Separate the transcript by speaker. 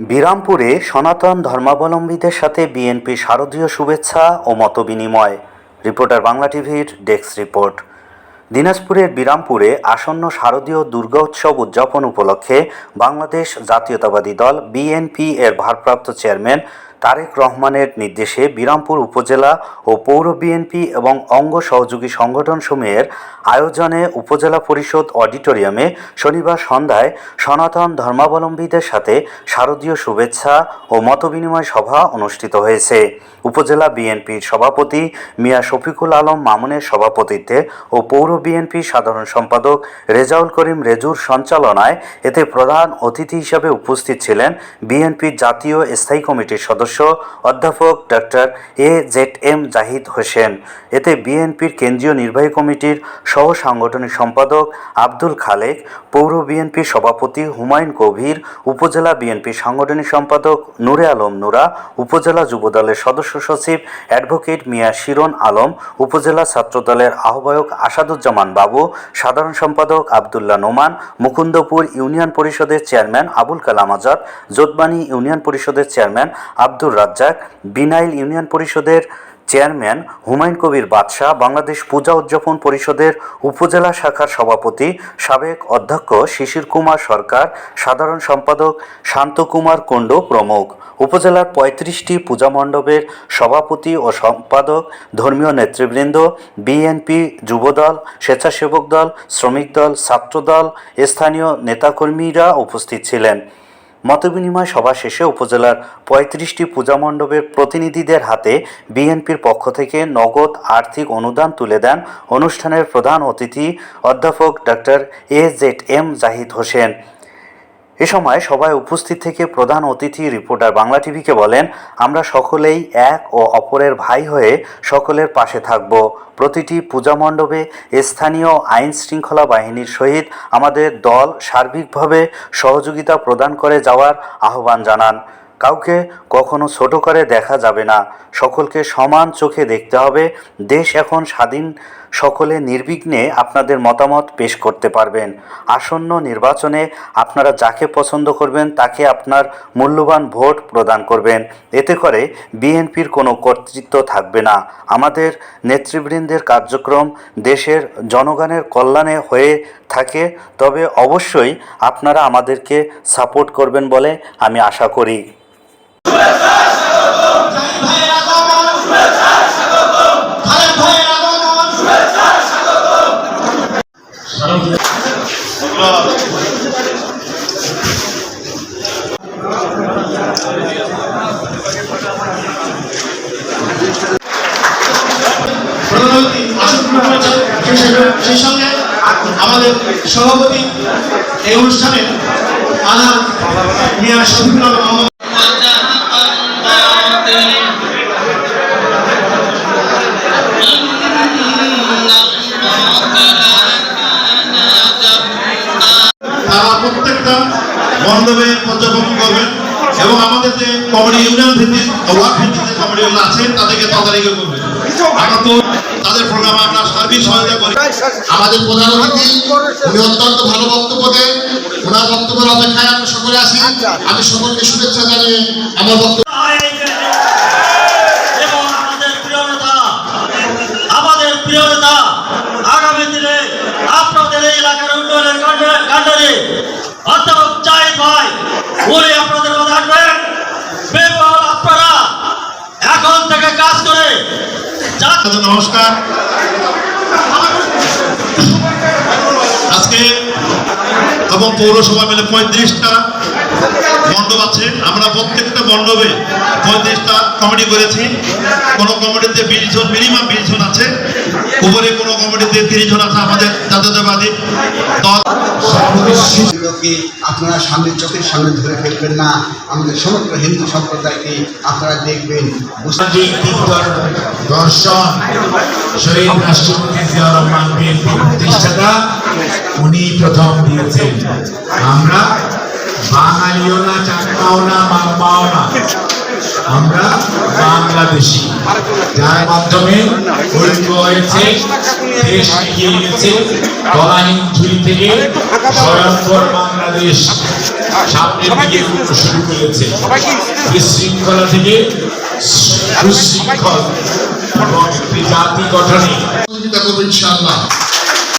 Speaker 1: বিরামপুরে সনাতন ধর্মাবলম্বীদের সাথে বিএনপি শারদীয় শুভেচ্ছা ও মতবিনিময়। রিপোর্টার বাংলা টিভির ডেস্ক রিপোর্ট। দিনাজপুরের বিরামপুরে আসন্ন শারদীয় দুর্গা উৎসব উদযাপন উপলক্ষে বাংলাদেশ জাতীয়তাবাদী দল বিএনপি এর ভারপ্রাপ্ত চেয়ারম্যান তারেক রহমানের নির্দেশে বিরামপুর উপজেলা ও পৌর বিএনপি এবং অঙ্গ সহযোগী সংগঠন সমূহের আয়োজনে উপজেলা পরিষদ অডিটোরিয়ামে শনিবার সন্ধ্যায় সনাতন ধর্মাবলম্বীদের সাথে শারদীয় শুভেচ্ছা ও মতবিনিময় সভা অনুষ্ঠিত হয়েছে। উপজেলা বিএনপির সভাপতি মিয়া শফিকুল আলম মামুনের সভাপতিত্বে ও পৌর বিএনপি সাধারণ সম্পাদক রেজাউল করিম রেজুর সঞ্চালনায় এতে প্রধান অতিথি হিসেবে উপস্থিত ছিলেন বিএনপির জাতীয় স্থায়ী কমিটির সদস্য অধ্যাপক doctor A Z M Zahid Hossain. এতে বিএনপির কেন্দ্রীয় নির্বাহী কমিটির সহ সাংগঠনিক সম্পাদক আব্দুল খালেক, পৌর বিএনপির সভাপতি হুমায়ুন কবির, উপজেলা বিএনপির সাংগঠনিক সম্পাদক নূরে আলম নুরা, উপজেলা যুবদলের সদস্য সচিব অ্যাডভোকেট মিয়া শিরন আলম, উপজেলা ছাত্রদলের আহ্বায়ক আসাদুজ্জামান বাবু, সাধারণ সম্পাদক আবদুল্লাহ নোমান, মুকুন্দপুর ইউনিয়ন পরিষদের চেয়ারম্যান আবুল কালাম আজাদ, জোতবানি ইউনিয়ন পরিষদের চেয়ারম্যান আব্দুর রাজ্জাক, বিনাইল ইউনিয়ন পরিষদের চেয়ারম্যান হুমায়ুন কবির বাদশাহ, বাংলাদেশ পূজা উদযাপন পরিষদের উপজেলা শাখার সভাপতি, সাবেক অধ্যক্ষ শিশির কুমার সরকার, সাধারণ সম্পাদক শান্ত কুমার কুণ্ড প্রমুখ। উপজেলার পঁয়ত্রিশটি পূজা মণ্ডপের সভাপতি ও সম্পাদক ধর্মীয় নেতৃবৃন্দ, বিএনপি যুবদল, স্বেচ্ছাসেবক দল, শ্রমিক দল, ছাত্রদল, স্থানীয় নেতাকর্মীরা উপস্থিত ছিলেন। মতবিনিময় সভা শেষে উপজেলার পঁয়ত্রিশটি পূজা মণ্ডপের প্রতিনিধিদের হাতে বিএনপির পক্ষ থেকে নগদ আর্থিক অনুদান তুলে দেন অনুষ্ঠানের প্রধান অতিথি অধ্যাপক doctor A Z M Zahid Hossain. এ সময় সবাই উপস্থিত থেকে প্রধান অতিথি রিপোর্টার বাংলা টিভিকে বলেন, আমরা সকলেই এক ও অপরের ভাই হয়ে সকলের পাশে থাকব। প্রতিটি পূজা মণ্ডপে স্থানীয় আইন শৃঙ্খলা বাহিনীর সহিত আমাদের দল সার্বিকভাবে সহযোগিতা প্রদান করে যাওয়ার আহ্বান জানান। কাউকে কখনো ছোট করে দেখা যাবে না। সকলকে সমান চোখে দেখতে হবে। দেশ এখন স্বাধীন, সকলে নির্বিঘ্নে আপনাদের মতামত পেশ করতে পারবেন। আসন্ন নির্বাচনে আপনারা যাকে পছন্দ করবেন, তাকে আপনার মূল্যবান ভোট প্রদান করবেন। এতে করে বিএনপির কোনো কর্তৃত্ব থাকবে না। আমাদের নেতৃবৃন্দের কার্যক্রম দেশের জনগণের কল্যাণে হয়ে থাকে। তবে অবশ্যই আপনারা আমাদেরকে সাপোর্ট করবেন বলে আমি আশা করি।
Speaker 2: আমাদের সভাপতি এই অনুষ্ঠানে আনা মিয়া শফিকুল মণ্ডপে পর্যবেক্ষণ করবেন এবং আমাদের যে কমেডি ইউনিয়ন ভিত্তিক ওয়ার্ড ভিত্তিক যে কমেডিগুলো আছে, তাদেরকে তদারকি করবেন। আমরা তো তাদের প্রোগ্রামে আমরা সার্বিক সহায়তা করি।
Speaker 3: আমাদের প্রধান উনি অত্যন্ত ভালো বক্তব্য দেন। ওনার বক্তব্যের অপেক্ষায় আমরা সকলে আসি আমি সকলকে শুভেচ্ছা জানিয়ে আমার বক্তব্য
Speaker 4: আগামী দিনে আপনাদের এলাকার উন্নয়নের কাণ্ডে- কাণ্ডে অধ্যাপক জাহিদ ভাই উনি আপনাদের মধ্যে আসবেন বেবল আপনারা এখন কাজ করে।
Speaker 2: নমস্কার। আজকে এবং পৌরসভা মিলে পঁয়ত্রিশটা মণ্ডপ আছে। আমরা প্রত্যেকটা মণ্ডপে পঁয়ত্রিশটা কমিটি করেছি। কোনো কমিটিতে বিশ জন, মিনিমাম বিশ জন আছে। উপরে কোনো কমিটিতে তিরিশ জন আছে আমাদের জাতীয়তাবাদী দল।
Speaker 5: আপনারা সামনে চোখের সামনে ধরে ফেলবেন না। আমাদের সমগ্র হিন্দু সম্প্রদায়কে আপনারা দেখবেন।
Speaker 6: দর্শন শহীদ রাষ্ট্রপতি জিয়া রহমান প্রতিষ্ঠাতা উনি প্রথম দিয়েছেন। আমরা বাঙালিও না চাকমাও না মালমাও না। আমরা বাংলাদেশি। যার মাধ্যমে ঐক্য হয়েছে দেশ এগিয়ে গেছে কলাহীন ঝুলি থেকে স্বয়ংবর বাংলাদেশ সামনের দিকে শুরু করেছে। বিশৃঙ্খলা থেকে সুশৃঙ্খল এবং জাতি গঠনে।
Speaker 3: ইনশাআল্লাহ।